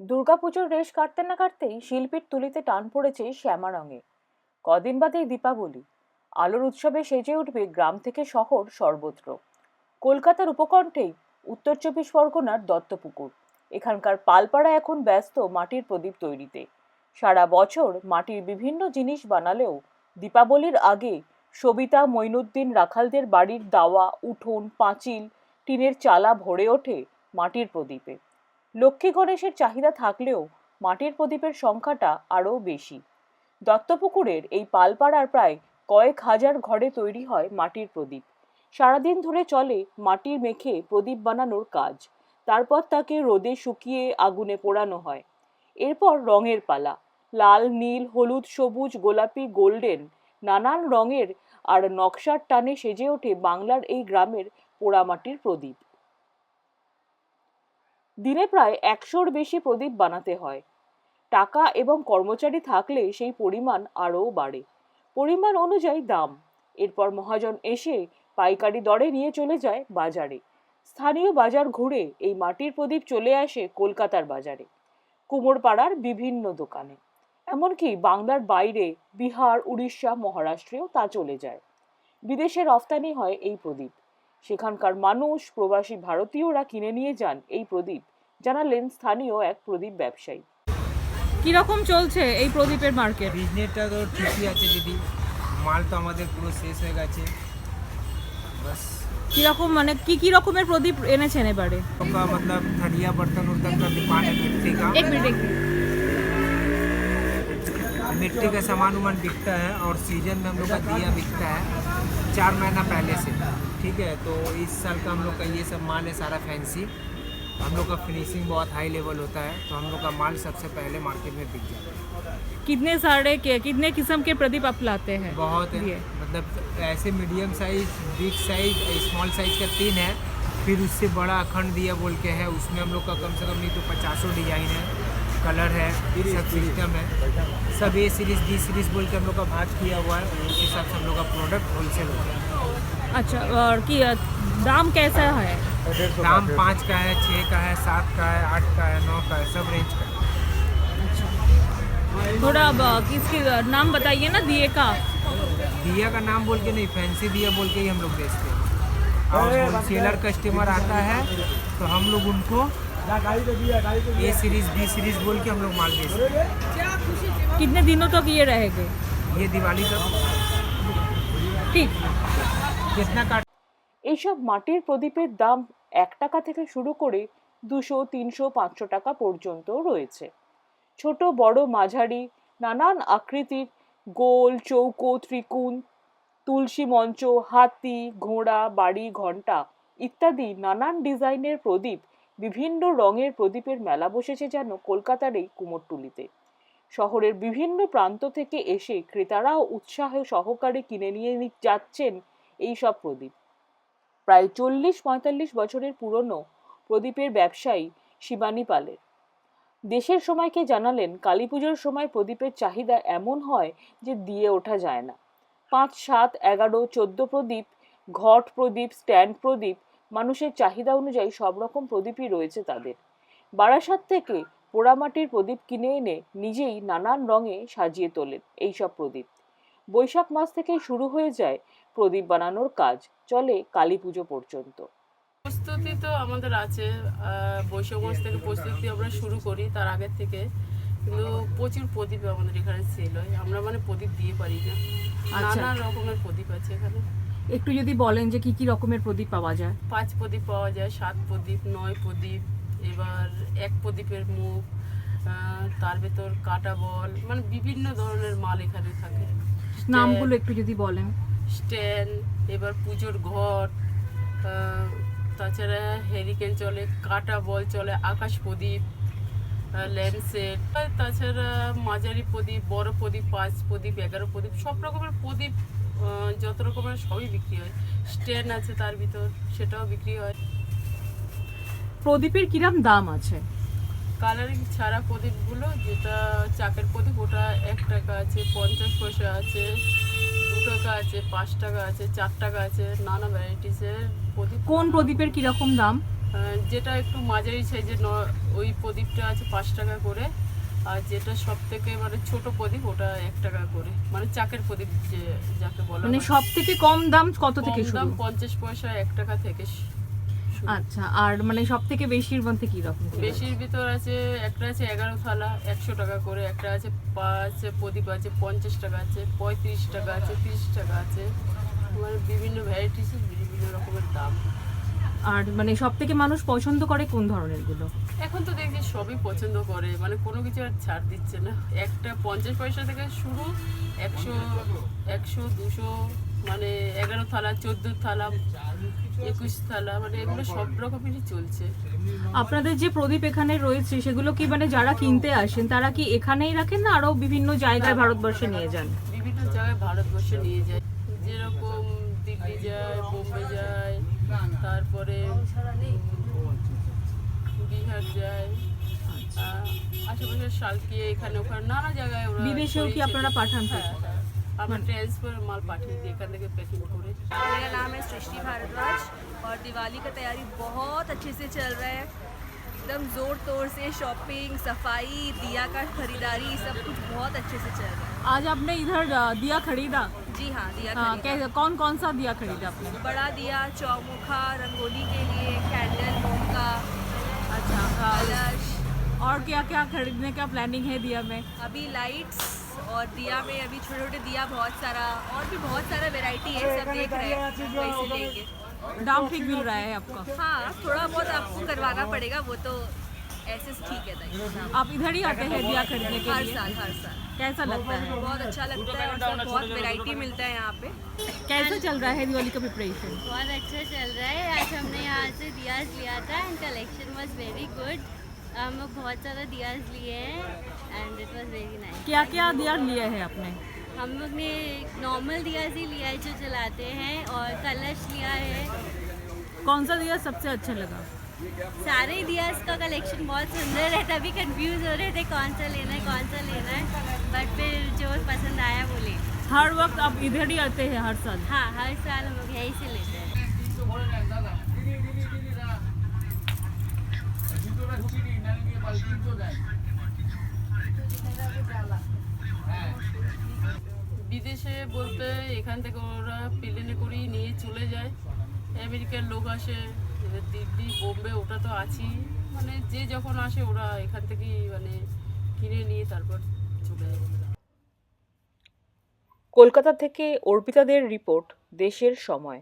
দুর্গাপুজোর রেশ কাটতে না কাটতেই শিল্পীর তুলিতে টান পড়েছে শ্যামা রঙে। কদিন বাদেই দীপাবলি। আলোর উৎসবে সেজে উঠবে গ্রাম থেকে শহর সর্বত্র। কলকাতার উপকণ্ঠেই উত্তর চব্বিশ পরগনার দত্তপুকুর। এখানকার পালপাড়া এখন ব্যস্ত মাটির প্রদীপ তৈরিতে। সারা বছর মাটির বিভিন্ন জিনিস বানালেও দীপাবলির আগে সবিতা মঈনুদ্দিন রাখালদের বাড়ির দাওয়া, উঠোন, পাঁচিল, টিনের চালা ভরে ওঠে মাটির প্রদীপে। লক্ষ্মী গণেশের চাহিদা থাকলেও মাটির প্রদীপের সংখ্যাটা আরও বেশি। দত্তপুকুরের এই পালপাড়ার প্রায় কয়েক হাজার ঘরে তৈরি হয় মাটির প্রদীপ। সারাদিন ধরে চলে মাটির মেখে প্রদীপ বানানোর কাজ। তারপর তাকে রোদে শুকিয়ে আগুনে পোড়ানো হয়। এরপর রঙের পালা। লাল, নীল, হলুদ, সবুজ, গোলাপি, গোল্ডেন নানান রঙের আর নকশার টানে সেজে ওঠে বাংলার এই গ্রামের পোড়ামাটির প্রদীপ। দিনে প্রায় একশোর বেশি প্রদীপ বানাতে হয়। টাকা এবং কর্মচারী থাকলে সেই পরিমাণ আরও বাড়ে। পরিমাণ অনুযায়ী দাম। এরপর মহাজন এসে পাইকারি দরে নিয়ে চলে যায় বাজারে। স্থানীয় বাজার ঘুরে এই মাটির প্রদীপ চলে আসে কলকাতার বাজারে। কুমোরপাড়ার বিভিন্ন দোকানে। এমনকি বাংলার বাইরে বিহার, উড়িষ্যা, মহারাষ্ট্রেও তা চলে যায়। বিদেশে রফতানি হয় এই প্রদীপ। সেখানকার মানুষ প্রবাসী ভারতীয়রা কিনে নিয়ে যান এই প্রদীপ জানালেন স্থানীয় এক প্রদীপ ব্যবসায়ী কিরকম চলছে এই প্রদীপের মার্কেট বিজনেসটা তো ঠিকই আছে দিদি মাল তো আমাদের পুরো শেষ হয়ে গেছে बस কিরকম মানে কি কি রকমের প্রদীপ এনেছেন এবারে हम का मतलब थरिया बर्तन उर्तन का दुकान है मिट्टी का এক মিনিট এক মিনিট। मिट्टी का सामान उमान बिकता है और सीजन में हम लोग का दिया बिकता है चार महीना पहले से। ठीक है तो इस साल का हम लोग का ये सब माल है सारा फैंसी। हम लोग का फिनिशिंग बहुत हाई लेवल होता है तो हम लोग का माल सबसे पहले मार्केट में बिक जाता है। कितने सारे के कितने किस्म के प्रदीप आप लाते हैं? बहुत है। मतलब ऐसे medium size big size small size का तीन है फिर उससे बड़ा अखंड दिया बोल के है उसमें हम लोग का कम से कम नहीं तो पचासों डिज़ाइन है। कलर है सब सिस्टम है। सब ए सीरीज़ डी सीरीज़ बोल के हम लोग का भाग किया हुआ है उस हिसाब से हम लोग का प्रोडक्ट होलसेल होता है अच्छा और की दाम कैसा है? दाम पाँच का है छः का है सात का है आठ का है नौ का है सब रेंज का है। थोड़ा अब, किसकी नाम बताइए ना दिए का। दिया का नाम बोल के नहीं फैंसी दिया बोल के ही हम लोग बेचते हैं। और होलसेलर कस्टमर आता है तो हम लोग उनको ए सीरीज बी सीरीज बोल के हम लोग माल बेचते हैं कितने दिनों तक ये रहेंगे ये दिवाली तक ठीक कितना काट এইসব মাটির প্রদীপের দাম এক টাকা থেকে শুরু করে দুশো তিনশো পাঁচশো টাকা পর্যন্ত রয়েছে ছোট বড় মাঝারি নানান আকৃতির গোল চৌকো ত্রিকোণ তুলসী মঞ্চ হাতি ঘোড়া বাড়ি ঘণ্টা ইত্যাদি নানান ডিজাইনের প্রদীপ বিভিন্ন রঙের প্রদীপের মেলা বসেছে যেন কলকাতার এই কুমোরটুলিতে। শহরের বিভিন্ন প্রান্ত থেকে এসে ক্রেতারাও উৎসাহ সহকারে কিনে নিয়ে যাচ্ছেন এই সব প্রদীপ। প্রায় চল্লিশ পঁয়তাল্লিশ বছরের পুরনো প্রদীপের ব্যবসায়ী শিবানী পালের। দেশের সময়কে জানালেন কালী পুজোর সময় প্রদীপের চাহিদা এমন হয় যে দিয়ে ওঠা যায় না। পাঁচ, সাত, এগারো, চোদ্দ প্রদীপ, ঘট প্রদীপ, স্ট্যান্ড প্রদীপ মানুষের চাহিদা অনুযায়ী সব রকম প্রদীপই রয়েছে তাদের। বারাসাত থেকে পোড়ামাটির প্রদীপ কিনে এনে নিজেই নানান রঙে সাজিয়ে তোলেন এইসব প্রদীপ। বৈশাখ মাস থেকেই শুরু হয়ে যায় প্রদীপ বানানোর কাজ চলে কালী পুজো পর্যন্ত। প্রস্তুতি তো আমাদের আছে আহ, বৈশাখ মাস থেকে প্রস্তুতি আমরা শুরু করি তার আগের থেকে। কিন্তু প্রচুর প্রদীপ আমাদের এখানে সেল হয়। আমরা মানে প্রদীপ দিয়ে পারি না। আচ্ছা। নানা রকমের প্রদীপ আছে এখানে। একটু যদি বলেন যে কি কি রকমের প্রদীপ পাওয়া যায়? পাঁচ প্রদীপ পাওয়া যায় সাত প্রদীপ নয় প্রদীপ এবার এক প্রদীপের মুখ তার ভেতর কাটা বল মানে বিভিন্ন ধরনের মাল এখানে থাকে। নামগুলো একটু যদি বলেন। স্ট্যান্ড এবার পুজোর ঘট তাছাড়া হেরিকেন চলে কাটা বল চলে আকাশ প্রদীপ ল্যান্ডসেট তাছাড়া মাঝারি প্রদীপ বড় প্রদীপ পাঁচ প্রদীপ এগারো প্রদীপ সব রকমের প্রদীপ যত রকমের সবই বিক্রি হয়। স্ট্যান্ড আছে তার ভিতর সেটাও বিক্রি হয়। প্রদীপের কিরাম দাম আছে? কালারিং ছাড়া প্রদীপগুলো যেটা চাকের প্রদীপ ওটা এক টাকা আছে পঞ্চাশ পয়সা আছে দু টাকা আছে পাঁচ টাকা আছে চার টাকা আছে নানা ভ্যারাইটিসের প্রদীপ। কোন প্রদীপের কীরকম দাম? যেটা একটু মাঝারি সাইজের ওই প্রদীপটা আছে পাঁচ টাকা করে। আর যেটা সব থেকে মানে ছোট প্রদীপ ওটা এক টাকা করে। মানে চাকের প্রদীপ যে যাকে বলা মানে সব থেকে কম দাম কত থেকে শুরু দাম পঞ্চাশ পয়সা এক টাকা থেকে আচ্ছা আর মানে সব থেকে বেশির মধ্যে কি রকম বেশির ভিতর আছে একটা আছে এগারো থালা একশো টাকা করে একটা আছে পাঁচ প্রদীপ আছে পঞ্চাশ টাকা আছে পঁয়ত্রিশ টাকা আছে তিরিশ টাকা আছে। মানে বিভিন্ন ভ্যারাইটিস বিভিন্ন রকমের দাম। আর মানে সব থেকে মানুষ পছন্দ করে কোন ধরনেরগুলো? এখন তো দেখছি সবই পছন্দ করে মানে কোনো কিছু আর ছাড় দিচ্ছে না। একটা পঞ্চাশ পয়সা থেকে শুরু একশো একশো দুশো মানে এগারো থালা চোদ্দ থালা একুশ থালা মানে এগুলো সব রকমেরই চলছে। আপনাদের যে প্রদীপ এখানে রয়েছে সেগুলো কি মানে যারা কিনতে আসেন তারা কি এখানেই রাখেন না আরও বিভিন্ন জায়গায় ভারতবর্ষে নিয়ে যান? বিভিন্ন জায়গায় ভারতবর্ষে নিয়ে যায়। যেরকম দিল্লি যায় বোম্বে যায় তারপরে উম, বিহার যায় আহ, আশেপাশে শালকিয়ে এখানে ওখানে নানা জায়গায় ওরা বিদেশেও কি ছড়িয়ে আপনারা ছিটিয়ে- পাঠান হ্যাঁ হ্যাঁ আমরা ট্রান্সফার মাল পাঠিয়ে দিই এখান থেকে প্যাকিং করে मेरा नाम है सृष्टि भारद्वाज और दिवाली का तैयारी बहुत अच्छे से चल रहा है एकदम ज़ोर तोड़ से शॉपिंग सफाई दिया का खरीदारी सब कुछ बहुत अच्छे से चल रहा आज आपने इधर दिया खरीदा? जी हाँ दिया हाँ, खरीदा। कौन कौन सा दिया खरीदा आपने? बड़ा दिया चौमुखा रंगोली के लिए कैंडल अच्छा कलश। और क्या क्या खरीदने का प्लानिंग है दिया में? अभी लाइट्स और दिया में अभी छोटे छोटे दिया बहुत सारा और भी बहुत सारा वेराइटी है सब देख रहे हैं। लेंगे दाम ठीक मिल रहा है आपका? हाँ थोड़ा बहुत आपको करवाना पड़ेगा वो तो ऐसे ठीक है ताई आप इधर ही आते हैं दिया खरीदने के हर साल हर साल। कैसा लगता है? बहुत अच्छा लगता है और सब बहुत वैरायटी मिलता है यहाँ पे। कैसा चल रहा है दिवाली का प्रिपरेशन बहुत अच्छा चल रहा है। आज हमने यहाँ से दियाज लिया था and collection was very good हम लोग बहुत ज़्यादा दियाज लिए हैं and it was very nice क्या क्या दिया लिए है आपने? हम लोग ने नॉर्मल दियाज ही लिया है जो जलाते हैं और कलश लिया है। कौन सा दिया सबसे अच्छा लगा? सारे ही दियाज का कलेक्शन बहुत सुंदर है तभी कंफ्यूज हो रहे थे कौन सा लेना है कौन सा लेना है बट फिर जो पसंद आया वो ले हर वक्त आप इधर ही आते हैं हर साल हाँ हर साल हम लोग यहीं से लेते हैं বিদেশে বলতে এখান থেকে ওরা প্লেনে করেই নিয়ে চলে যায় আমেরিকার লোক আসে এবার দিল্লি, বোম্বে ওটা তো আছেই। মানে যে যখন আসে ওরা এখান থেকেই মানে কিনে নিয়ে তারপর চলে যায়। কলকাতা থেকে অর্পিতাদের রিপোর্ট, দেশের সময়।